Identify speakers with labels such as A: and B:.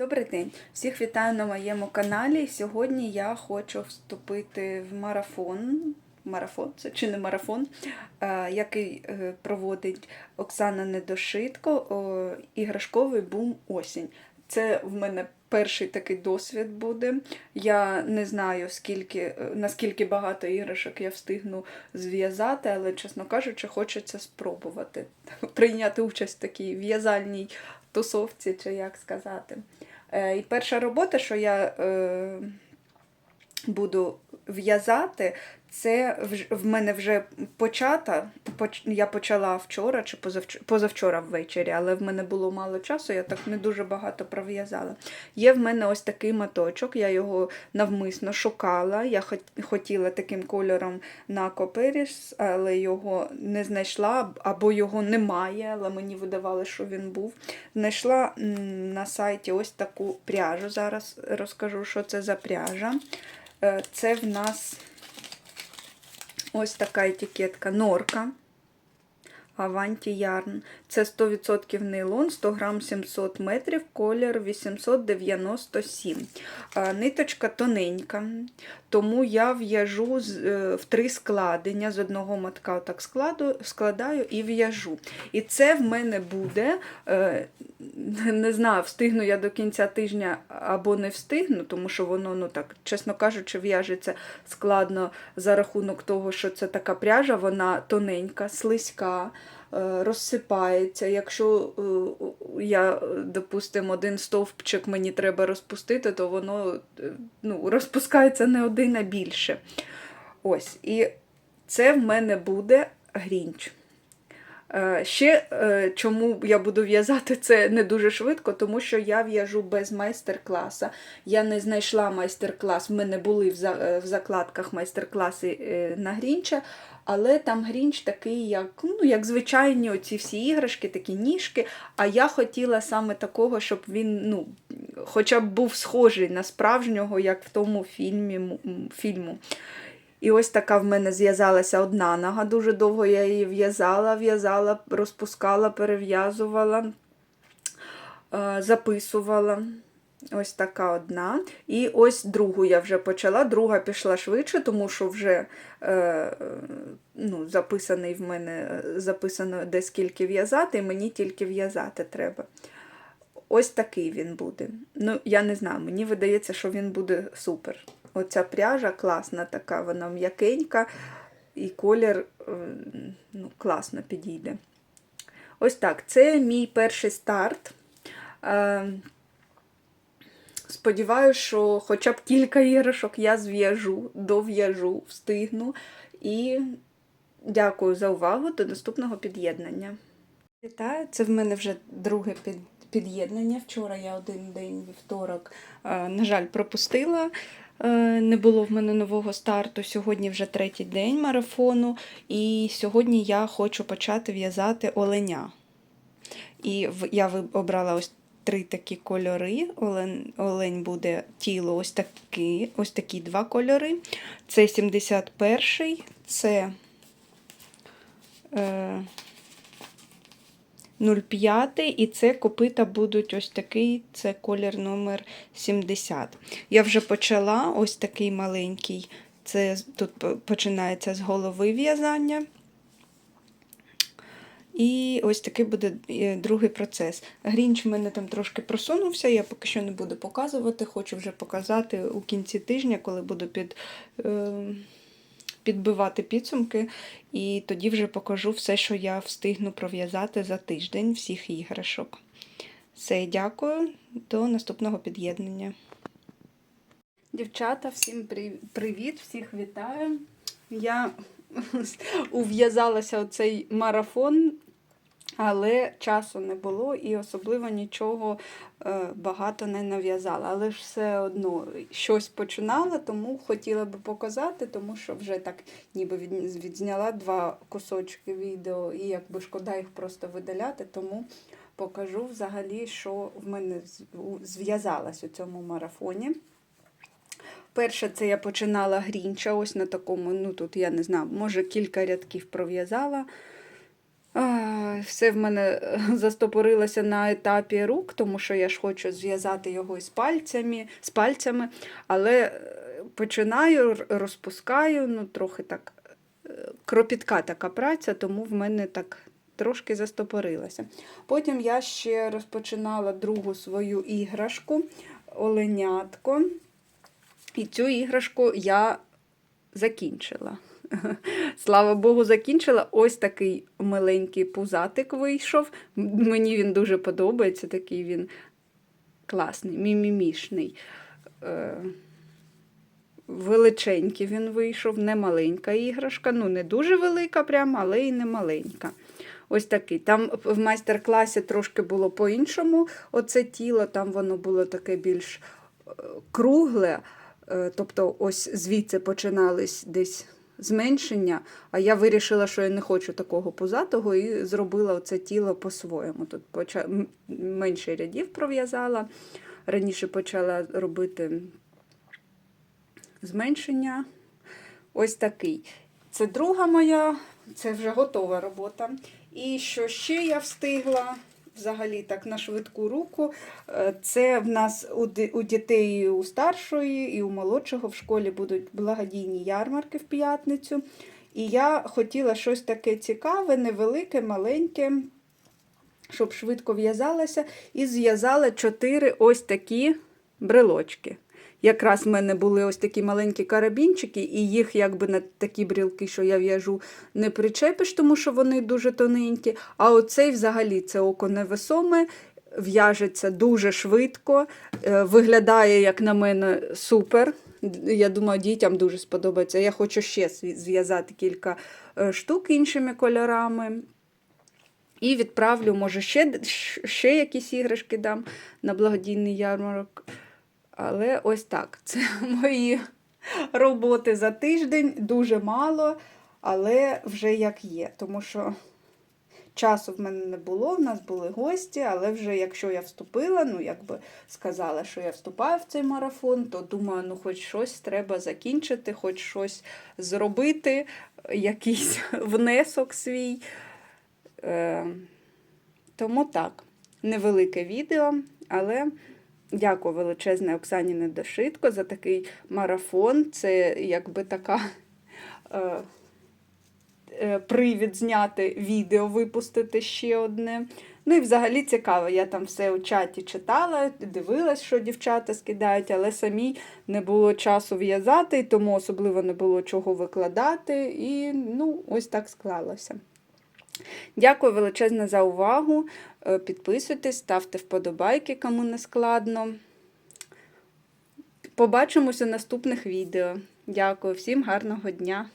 A: Добрий день! Всіх вітаю на моєму каналі. Сьогодні я хочу вступити в марафон. Марафон, це чи не марафон, е, який е, проводить Оксана Недошитко, іграшковий бум осінь. Це в мене перший такий досвід буде. Я не знаю, скільки, е, наскільки багато іграшок я встигну зв'язати, але, чесно кажучи, хочеться спробувати прийняти участь в такій в'язальній тусовці, чи як сказати. Е, І перша робота, що я е, буду в'язати, це в мене вже почата. Я почала вчора чи позавчора, ввечері, але в мене було мало часу, я так не дуже багато пров'язала. Є в мене ось такий моточок, я його навмисно шукала. Я хотіла таким кольором на Коперіс, але його не знайшла, або його немає, але мені видавали, що він був. Знайшла на сайті ось таку пряжу. Зараз розкажу, що це за пряжа. Е, Це в нас ось така етикетка норка. Аванті Ярн. Це 100% нейлон, 100 грам 700 метрів, колір 897. Ниточка тоненька, тому я в'яжу е, в три складення. З одного мотка так складу, складаю і в'яжу. І це в мене буде, е, не знаю, встигну я до кінця тижня або не встигну, тому що воно, ну так, чесно кажучи, в'яжеться складно за рахунок того, що це така пряжа, вона тоненька, слизька. Е, Розсипається. Якщо е, я, допустимо, один стовпчик мені треба розпустити, то воно е, ну, розпускається не один, а більше. Ось. І це в мене буде грінч. Е, Ще е, чому я буду в'язати це не дуже швидко, тому що я в'яжу без майстер-класа. Я не знайшла майстер-клас, в мене були в за- в закладках майстер-класи е, на Грінча, але там Грінч такий, як, ну, як звичайні оці всі іграшки, такі ніжки. А я хотіла саме такого, щоб він ну, хоча б був схожий на справжнього, як в тому фільмі, фільму. І ось така в мене зв'язалася одна нога. Дуже довго я її в'язала, в'язала, розпускала, перев'язувала, е, записувала. Ось така одна. І ось другу я вже почала. Друга пішла швидше, тому що вже е, ну, записаний в мене е, записано де скільки в'язати, і мені тільки в'язати треба. Ось такий він буде. Ну, я не знаю, мені видається, що він буде супер. Оця пряжа класна така, вона м'якенька, і колір е, ну, класно підійде. Ось так, це мій перший старт. Е, Сподіваюся, що хоча б кілька іграшок я зв'яжу, дов'яжу, встигну. І дякую за увагу. До наступного під'єднання. Вітаю, це в мене вже друге під, під'єднання. Вчора я один день вівторок, е, на жаль, пропустила. Е, Не було в мене нового старту. Сьогодні вже третій день марафону, і сьогодні я хочу почати в'язати оленя. І я обрала ось три такі кольори. Олень, олень буде тіло ось такі, ось такі два кольори. Це 71-й, це е, 0,5 і це копита будуть ось такий, це колір номер 70. Я вже почала ось такий маленький. Це тут починається з голови в'язання. І ось такий буде е, другий процес. Грінч в мене там трошки просунувся, я поки що не буду показувати, хочу вже показати у кінці тижня, коли буду під, е, підбивати підсумки. І тоді вже покажу все, що я встигну пров'язати за тиждень всіх іграшок. Все, дякую, до наступного під'єднання. Дівчата, всім привіт, всіх вітаю. Я ув'язалася у цей марафон, але часу не було і особливо нічого е, багато не нав'язала. Але ж все одно щось починала, тому хотіла би показати, тому що вже так ніби від- відзняла два кусочки відео, і якби шкода їх просто видаляти, тому покажу взагалі, що в мене з- у- зв'язалось у цьому марафоні. Перше, це я починала грінча, ось на такому, ну тут я не знаю, може кілька рядків пров'язала. Все в мене е, застопорилося на етапі рук, тому що я ж хочу зв'язати його із пальцями, з пальцями, але е, починаю, розпускаю, ну трохи так е, кропітка така праця, тому в мене так трошки застопорилося. Потім я ще розпочинала другу свою іграшку оленятко. І цю іграшку я закінчила. Слава Богу, закінчила. Ось такий миленький пузатик вийшов. Мені він дуже подобається, такий він класний, мімімішний. Е, Величенький він вийшов, не маленька іграшка. Ну, не дуже велика, прямо, але і не маленька. Ось такий. Там в майстер-класі трошки було по-іншому. Оце тіло, там воно було таке більш е, кругле. Е, Тобто, ось звідси починались десь зменшення, а я вирішила, що я не хочу такого пузатого, і зробила оце тіло по-своєму. Тут поча... менше рядів пров'язала. Раніше почала робити зменшення. Ось такий. Це друга моя, це вже готова робота. І що ще я встигла, взагалі так на швидку руку, е, це в нас у, дітей і у старшої, і у молодшого в школі будуть благодійні ярмарки в п'ятницю. І я хотіла щось таке цікаве, невелике, маленьке, щоб швидко в'язалася, і зв'язала чотири ось такі брелочки. Якраз в мене були ось такі маленькі карабінчики, і їх якби на такі брілки, що я в'яжу, не причепиш, тому що вони дуже тоненькі. А оцей взагалі це око невесоме, в'яжеться дуже швидко, е, виглядає, як на мене, супер. Я думаю, дітям дуже сподобається. Я хочу ще зв'язати кілька е, штук іншими кольорами. І відправлю, може, ще, ще якісь іграшки дам на благодійний ярмарок. Але ось так. Це мої роботи за тиждень. Дуже мало, але вже як є. Тому що часу в мене не було, в нас були гості, але вже якщо я вступила, ну якби сказала, що я вступаю в цей марафон, то думаю, ну хоч щось треба закінчити, хоч щось зробити, якийсь внесок свій. Е, тому так, невелике відео, але дякую величезне Оксані Недошитко за такий марафон. Це якби така е, е, привід зняти відео, випустити ще одне. Ну і взагалі цікаво, я там все у чаті читала, дивилась, що дівчата скидають, але самій не було часу в'язати, тому особливо не було чого викладати. І ну, ось так склалося. Дякую величезне за увагу. Е, Підписуйтесь, ставте вподобайки, кому не складно. Побачимось у наступних відео. Дякую, всім гарного дня!